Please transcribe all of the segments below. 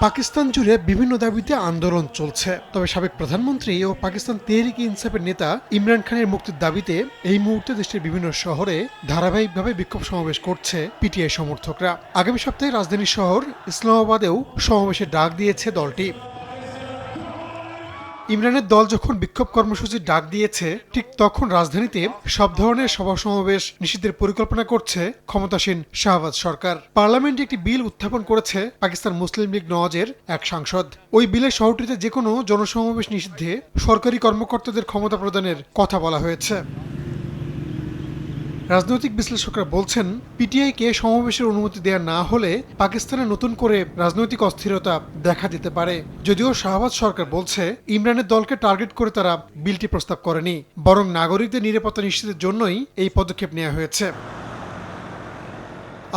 পাকিস্তান জুড়ে বিভিন্ন দাবিতে আন্দোলন চলছে। তবে সাবেক প্রধানমন্ত্রী ও পাকিস্তান তেহরিক ইনসাফের নেতা ইমরান খানের মুক্তির দাবিতে এই মুহূর্তে দেশের বিভিন্ন শহরে ধারাবাহিকভাবে বিক্ষোভ সমাবেশ করছে পিটিআই সমর্থকরা। আগামী সপ্তাহে রাজধানী শহর ইসলামাবাদেও সমাবেশের ডাক দিয়েছে দলটি। ইমরানের দল যখন বিক্ষোভ কর্মসূচির ডাক দিয়েছে, ঠিক তখন রাজধানীতে সব ধরনের সভা সমাবেশ নিষিদ্ধের পরিকল্পনা করছে ক্ষমতাসীন শাহবাজ সরকার। পার্লামেন্টে একটি বিল উত্থাপন করেছে পাকিস্তান মুসলিম লীগ নওয়াজের এক সাংসদ। ওই বিলে শহরটিতে যে কোনো জনসমাবেশ নিষিদ্ধে সরকারি কর্মকর্তাদের ক্ষমতা প্রদানের কথা বলা হয়েছে। রাজনৈতিক বিশ্লেষকরা বলছেন, পিটিআইকে সমাবেশের অনুমতি দেয়া না হলে পাকিস্তানে নতুন করে রাজনৈতিক অস্থিরতা দেখা দিতে পারে। যদিও শাহবাজ সরকার বলছে, ইমরানের দলকে টার্গেট করে তারা বিলটি প্রস্তাব করেনি, বরং নাগরিকদের নিরাপত্তা নিশ্চিতের জন্যই এই পদক্ষেপ নেওয়া হয়েছে।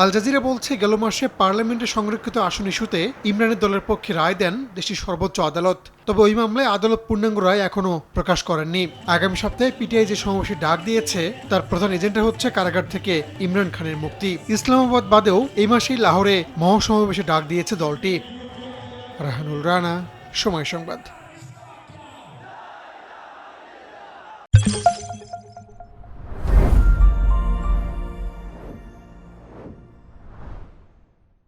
আল জাজিরা বলছে, গেল মাসে পার্লামেন্টে সংরক্ষিত আসন ইস্যুতে ইমরানের দলের পক্ষে রায় দেন দেশটির সর্বোচ্চ আদালত। তবে ওই মামলায় আদালত পূর্ণাঙ্গ রায় এখনও প্রকাশ করেননি। আগামী সপ্তাহে পিটিআই যে সমাবেশে ডাক দিয়েছে, তার প্রধান এজেন্ডা হচ্ছে কারাগার থেকে ইমরান খানের মুক্তি। ইসলামাবাদ বাদেও এই মাসেই লাহোরে মহাসমাবেশে ডাক দিয়েছে দলটি। রাহানুল রানা, সময় সংবাদ।